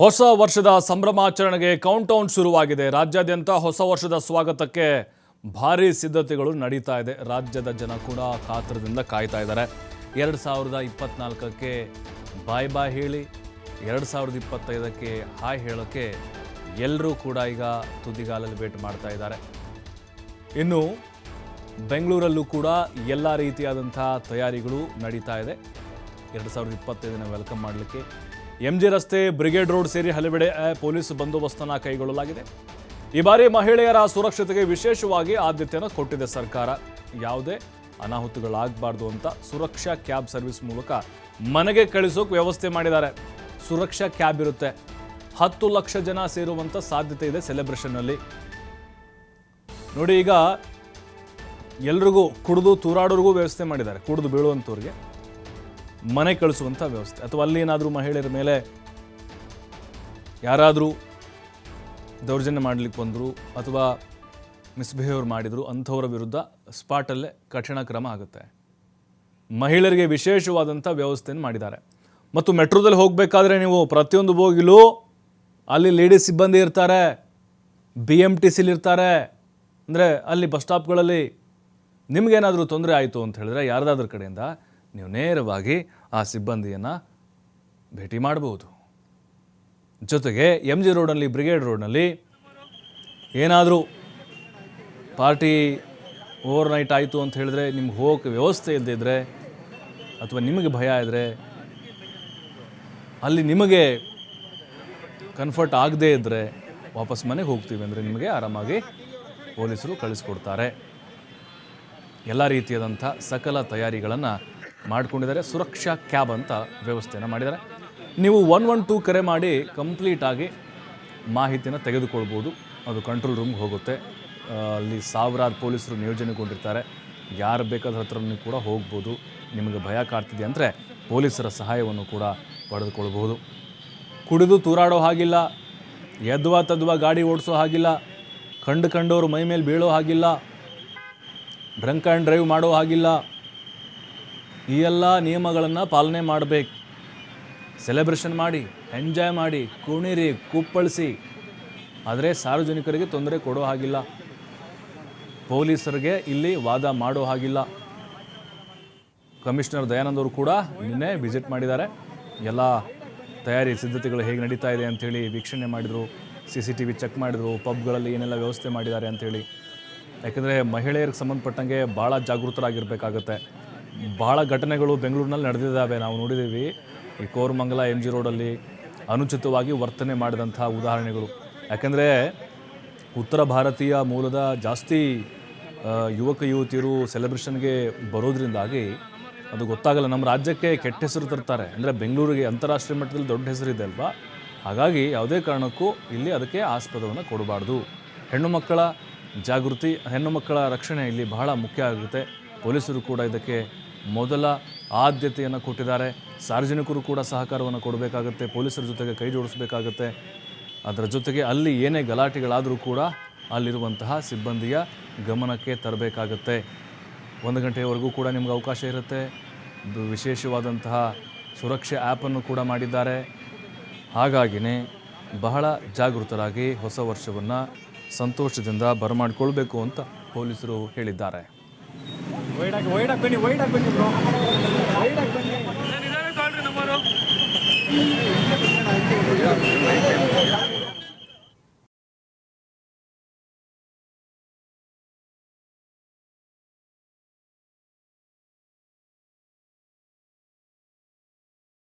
ಹೊಸ ವರ್ಷದ ಸಂಭ್ರಮಾಚರಣೆಗೆ ಕೌಂಟೌನ್ ಶುರುವಾಗಿದೆ. ರಾಜ್ಯಾದ್ಯಂತ ಹೊಸ ವರ್ಷದ ಸ್ವಾಗತಕ್ಕೆ ಭಾರಿ ಸಿದ್ಧತೆಗಳು ನಡೀತಾ ಇದೆ. ರಾಜ್ಯದ ಜನ ಕೂಡ ಕಾತರದಿಂದ ಕಾಯ್ತಾ ಇದ್ದಾರೆ. ಎರಡು ಸಾವಿರದ ಇಪ್ಪತ್ನಾಲ್ಕಕ್ಕೆ ಬಾಯ್ ಬಾಯ್ ಹೇಳಿ, ಎರಡು ಸಾವಿರದ ಇಪ್ಪತ್ತೈದಕ್ಕೆ ಹಾಯ್ ಹೇಳೋಕ್ಕೆ ಎಲ್ಲರೂ ಕೂಡ ಈಗ ತುದಿಗಾಲಲ್ಲಿ ವೇಟ್ ಮಾಡ್ತಾ ಇದ್ದಾರೆ. ಇನ್ನು ಬೆಂಗಳೂರಲ್ಲೂ ಕೂಡ ಎಲ್ಲ ರೀತಿಯಾದಂಥ ತಯಾರಿಗಳು ನಡೀತಾ ಇದೆ. ಎರಡು ಸಾವಿರದ ಇಪ್ಪತ್ತೈದನ ವೆಲ್ಕಮ್ ಮಾಡಲಿಕ್ಕೆ. ಎಂ ಜಿ ರಸ್ತೆ, ಬ್ರಿಗೇಡ್ ರೋಡ್ ಸೇರಿ ಹಲವೆಡೆ ಪೊಲೀಸ್ ಬಂದೋಬಸ್ತನ್ನು ಕೈಗೊಳ್ಳಲಾಗಿದೆ. ಈ ಬಾರಿ ಮಹಿಳೆಯರ ಸುರಕ್ಷತೆಗೆ ವಿಶೇಷವಾಗಿ ಆದ್ಯತೆಯನ್ನು ಕೊಟ್ಟಿದೆ ಸರ್ಕಾರ. ಯಾವುದೇ ಅನಾಹುತಗಳಾಗಬಾರ್ದು ಅಂತ ಸುರಕ್ಷಾ ಕ್ಯಾಬ್ ಸರ್ವಿಸ್ ಮೂಲಕ ಮನೆಗೆ ಕಳಿಸೋಕೆ ವ್ಯವಸ್ಥೆ ಮಾಡಿದ್ದಾರೆ. ಸುರಕ್ಷಾ ಕ್ಯಾಬ್ ಇರುತ್ತೆ. ಹತ್ತು ಲಕ್ಷ ಜನ ಸೇರುವಂಥ ಸಾಧ್ಯತೆ ಇದೆ ಸೆಲೆಬ್ರೇಷನ್ನಲ್ಲಿ. ನೋಡಿ ಈಗ ಎಲ್ರಿಗೂ ಕುಡಿದು ತೂರಾಡೋರಿಗೂ ವ್ಯವಸ್ಥೆ ಮಾಡಿದ್ದಾರೆ. ಕುಡಿದು ಬೀಳುವಂಥವ್ರಿಗೆ. ಮನೆ ಕಳಿಸುವಂಥ ವ್ಯವಸ್ಥೆ. ಅಥವಾ ಅಲ್ಲಿ ಏನಾದರೂ ಮಹಿಳೆಯರ ಮೇಲೆ ಯಾರಾದರೂ ದೌರ್ಜನ್ಯ ಮಾಡಲಿಕ್ಕೆ ಬಂದರು ಅಥವಾ ಮಿಸ್ಬಿಹೇವ್ ಮಾಡಿದರು, ಅಂಥವರ ವಿರುದ್ಧ ಸ್ಪಾಟಲ್ಲೇ ಕಠಿಣ ಕ್ರಮ ಆಗುತ್ತೆ. ಮಹಿಳೆಯರಿಗೆ ವಿಶೇಷವಾದಂಥ ವ್ಯವಸ್ಥೆಯನ್ನು ಮಾಡಿದ್ದಾರೆ. ಮತ್ತು ಮೆಟ್ರೋದಲ್ಲಿ ಹೋಗಬೇಕಾದ್ರೆ ನೀವು ಪ್ರತಿಯೊಂದು ಬೋಗಿಲೂ ಅಲ್ಲಿ ಲೇಡೀಸ್ ಸಿಬ್ಬಂದಿ ಇರ್ತಾರೆ ಬಿ ಎಂ ಟಿ ಸಿಲಿ ಇರ್ತಾರೆ. ಅಂದರೆ ಅಲ್ಲಿ ಬಸ್ ಸ್ಟಾಪ್ಗಳಲ್ಲಿ ನಿಮಗೇನಾದರೂ ತೊಂದರೆ ಆಯಿತು ಅಂತ ಹೇಳಿದ್ರೆ ಯಾರದಾದ್ರ ಕಡೆಯಿಂದ ನೀವು ನೇರವಾಗಿ ಆ ಸಿಬ್ಬಂದಿಯನ್ನು ಭೇಟಿ ಮಾಡಬಹುದು ಜೊತೆಗೆ ಎಂ ಜಿ ರೋಡಲ್ಲಿ ಬ್ರಿಗೇಡ್ ರೋಡ್ನಲ್ಲಿ ಏನಾದರೂ ಪಾರ್ಟಿ ಓವರ್ ನೈಟ್ ಆಯಿತು ಅಂತ ಹೇಳಿದ್ರೆ ನಿಮ್ಗೆ ಹೋಗೋಕ್ಕೆ ವ್ಯವಸ್ಥೆ ಇಲ್ಲದಿದ್ದರೆ ಅಥವಾ ನಿಮಗೆ ಭಯ ಇದ್ದರೆ ಅಲ್ಲಿ ನಿಮಗೆ ಕನ್ಫರ್ಟ್ ಆಗದೇ ಇದ್ದರೆ ವಾಪಸ್ ಮನೆಗೆ ಹೋಗ್ತೀವಿ ಅಂದರೆ ನಿಮಗೆ ಆರಾಮಾಗಿ ಪೊಲೀಸರು ಕಳಿಸ್ಕೊಡ್ತಾರೆ. ಎಲ್ಲ ರೀತಿಯಾದಂಥ ಸಕಲ ತಯಾರಿಗಳನ್ನು ಮಾಡಿಕೊಂಡಿದ್ದಾರೆ. ಸುರಕ್ಷಾ ಕ್ಯಾಬ್ ಅಂತ ವ್ಯವಸ್ಥೆಯನ್ನು ಮಾಡಿದ್ದಾರೆ. ನೀವು ಒನ್ ಒನ್ ಟೂ ಕರೆ ಮಾಡಿ ಕಂಪ್ಲೀಟಾಗಿ ಮಾಹಿತಿನ ತೆಗೆದುಕೊಳ್ಬೋದು. ಅದು ಕಂಟ್ರೋಲ್ ರೂಮ್ಗೆ ಹೋಗುತ್ತೆ. ಅಲ್ಲಿ ಸಾವಿರಾರು ಪೊಲೀಸರು ನಿಯೋಜನೆಗೊಂಡಿರ್ತಾರೆ. ಯಾರು ಬೇಕಾದ್ರ ಹತ್ರನೂ ಕೂಡ ಹೋಗ್ಬೋದು. ನಿಮಗೆ ಭಯ ಕಾಡ್ತಿದೆ ಅಂದರೆ ಪೊಲೀಸರ ಸಹಾಯವನ್ನು ಕೂಡ ಪಡೆದುಕೊಳ್ಬೋದು. ಕುಡಿದು ತೂರಾಡೋ ಹಾಗಿಲ್ಲ. ಎದ್ವಾ ತದ್ವಾ ಗಾಡಿ ಓಡಿಸೋ ಹಾಗಿಲ್ಲ. ಕಂಡು ಕಂಡವರು ಮೈ ಮೇಲೆ ಬೀಳೋ ಹಾಗಿಲ್ಲ. ಡ್ರಂಕ್ ಆ್ಯಂಡ್ ಡ್ರೈವ್ ಮಾಡೋ ಹಾಗಿಲ್ಲ. ಈ ಎಲ್ಲ ನಿಯಮಗಳನ್ನು ಪಾಲನೆ ಮಾಡಬೇಕು. ಸೆಲೆಬ್ರೇಷನ್ ಮಾಡಿ ಎಂಜಾಯ್ ಮಾಡಿ, ಕುಣಿರಿ, ಕುಪ್ಪಳಿಸಿ. ಆದರೆ ಸಾರ್ವಜನಿಕರಿಗೆ ತೊಂದರೆ ಕೊಡೋ ಹಾಗಿಲ್ಲ. ಪೊಲೀಸರಿಗೆ ಇಲ್ಲಿ ವಾದ ಮಾಡೋ ಹಾಗಿಲ್ಲ. ಕಮಿಷನರ್ ದಯಾನಂದ್ ಅವರು ಕೂಡ ನಿನ್ನೆ ವಿಸಿಟ್ ಮಾಡಿದ್ದಾರೆ. ಎಲ್ಲ ತಯಾರಿ ಸಿದ್ಧತೆಗಳು ಹೇಗೆ ನಡೀತಾ ಇದೆ ಅಂಥೇಳಿ ವೀಕ್ಷಣೆ ಮಾಡಿದರು. C C T V check ಮಾಡಿದರು, ಪಬ್ಗಳಲ್ಲಿ ಏನೆಲ್ಲ ವ್ಯವಸ್ಥೆ ಮಾಡಿದ್ದಾರೆ ಅಂಥೇಳಿ ಯಾಕೆಂದರೆ ಮಹಿಳೆಯರಿಗೆ ಸಂಬಂಧಪಟ್ಟಂಗೆ ಭಾಳ ಜಾಗೃತರಾಗಿರಬೇಕಾಗತ್ತೆ. ಭಾಳ ಘಟನೆಗಳು ಬೆಂಗಳೂರಿನಲ್ಲಿ ನಡೆದಿದ್ದಾವೆ. ನಾವು ನೋಡಿದ್ದೀವಿ. ಈ ಕೋರಮಂಗಲ ಎಂ ಜಿ ರೋಡಲ್ಲಿ ಅನುಚಿತವಾಗಿ ವರ್ತನೆ ಮಾಡಿದಂಥ ಉದಾಹರಣೆಗಳು. ಯಾಕೆಂದರೆ ಉತ್ತರ ಭಾರತೀಯ ಮೂಲದ ಜಾಸ್ತಿ ಯುವಕ, ಯುವತಿಯರು ಸೆಲೆಬ್ರೇಷನ್ಗೆ ಬರೋದ್ರಿಂದಾಗಿ ಅದು ಗೊತ್ತಾಗಲ್ಲ. ನಮ್ಮ ರಾಜ್ಯಕ್ಕೆ ಕೆಟ್ಟ ಹೆಸರು ತರ್ತಾರೆ. ಅಂದರೆ ಬೆಂಗಳೂರಿಗೆ ಅಂತಾರಾಷ್ಟ್ರೀಯ ಮಟ್ಟದಲ್ಲಿ ದೊಡ್ಡ ಹೆಸರಿದೆ ಅಲ್ವಾ? ಹಾಗಾಗಿ ಯಾವುದೇ ಕಾರಣಕ್ಕೂ ಇಲ್ಲಿ ಅದಕ್ಕೆ ಆಸ್ಪದವನ್ನು ಕೊಡಬಾರ್ದು. ಹೆಣ್ಣು ಮಕ್ಕಳ ಜಾಗೃತಿ, ಹೆಣ್ಣು ಮಕ್ಕಳ ರಕ್ಷಣೆ ಇಲ್ಲಿ ಬಹಳ ಮುಖ್ಯ ಆಗುತ್ತೆ. ಪೊಲೀಸರು ಕೂಡ ಇದಕ್ಕೆ ಮೊದಲ ಆದ್ಯತೆಯನ್ನು ಕೊಟ್ಟಿದ್ದಾರೆ. ಸಾರ್ವಜನಿಕರು ಕೂಡ ಸಹಕಾರವನ್ನು ಕೊಡಬೇಕಾಗತ್ತೆ, ಪೊಲೀಸರ ಜೊತೆಗೆ ಕೈ ಜೋಡಿಸಬೇಕಾಗತ್ತೆ. ಅದರ ಜೊತೆಗೆ ಅಲ್ಲಿ ಏನೇ ಗಲಾಟೆಗಳಾದರೂ ಕೂಡ ಅಲ್ಲಿರುವಂತಹ ಸಿಬ್ಬಂದಿಯ ಗಮನಕ್ಕೆ ತರಬೇಕಾಗತ್ತೆ. ಒಂದು ಗಂಟೆಯವರೆಗೂ ಕೂಡ ನಿಮ್ಗೆ ಅವಕಾಶ ಇರುತ್ತೆ. ವಿಶೇಷವಾದಂತಹ ಸುರಕ್ಷೆ ಆ್ಯಪನ್ನು ಕೂಡ ಮಾಡಿದ್ದಾರೆ. ಹಾಗಾಗಿನೇ ಬಹಳ ಜಾಗೃತರಾಗಿ ಹೊಸ ವರ್ಷವನ್ನು ಸಂತೋಷದಿಂದ ಬರಮಾಡಿಕೊಳ್ಬೇಕು ಅಂತ ಪೊಲೀಸರು ಹೇಳಿದ್ದಾರೆ. ವೈಡಾಗಿ ವೈಡಾಗಿ ಬನ್ನಿ ವೈಡಾಗಿ ಬನ್ನಿ ಬ್ರೋ ವೈಡಾಗಿ ಬನ್ನಿ